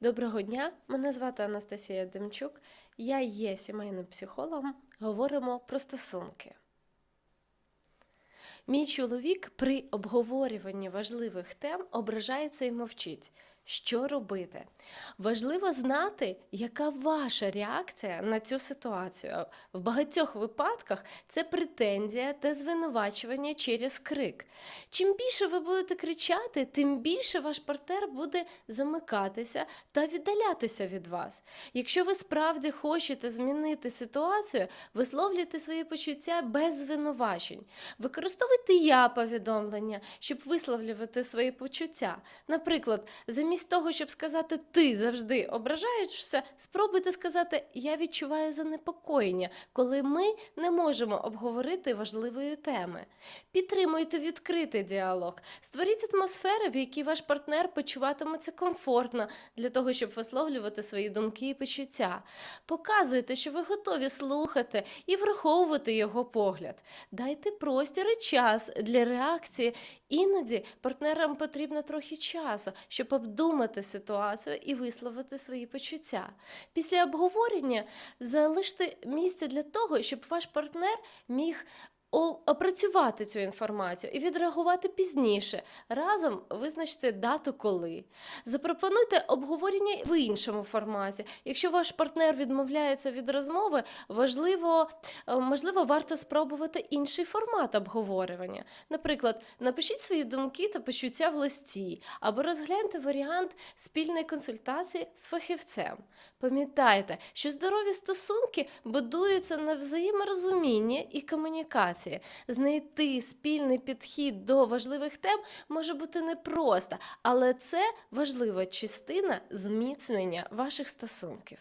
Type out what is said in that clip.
Доброго дня, мене звати Анастасія Демчук. Я є сімейним психологом. Говоримо про стосунки. Мій чоловік при обговорюванні важливих тем ображається і мовчить. Що робити? Важливо знати, яка ваша реакція на цю ситуацію. В багатьох випадках це претензія та звинувачування через крик. Чим більше ви будете кричати, тим більше ваш партнер буде замикатися та віддалятися від вас. Якщо ви справді хочете змінити ситуацію, висловлюйте свої почуття без звинувачень. Використовуйте я повідомлення, щоб висловлювати свої почуття. Наприклад, замість того, щоб сказати ти завжди ображаєшся, спробуйте сказати Я відчуваю занепокоєння, коли ми не можемо обговорити важливої теми. Підтримуйте відкритий діалог, створіть атмосферу, в якій ваш партнер почуватиметься комфортно для того, щоб висловлювати свої думки і почуття. Показуйте, що ви готові слухати і враховувати його погляд. Дайте простір і час для реакції. Іноді партнерам потрібно трохи часу, щоб обдумати ситуацію і висловити свої почуття. Після обговорення залиште місце для того, щоб ваш партнер міг опрацювати цю інформацію і відреагувати пізніше. Разом визначте дату коли. Запропонуйте обговорення в іншому форматі. Якщо ваш партнер відмовляється від розмови, важливо, е, можливо, варто спробувати інший формат обговорювання. Наприклад, напишіть свої думки та почуття в листі, або розгляньте варіант спільної консультації з фахівцем. Пам'ятайте, що здорові стосунки будуються на взаєморозумінні і комунікації. Знайти спільний підхід до важливих тем може бути непросто, але це важлива частина зміцнення ваших стосунків.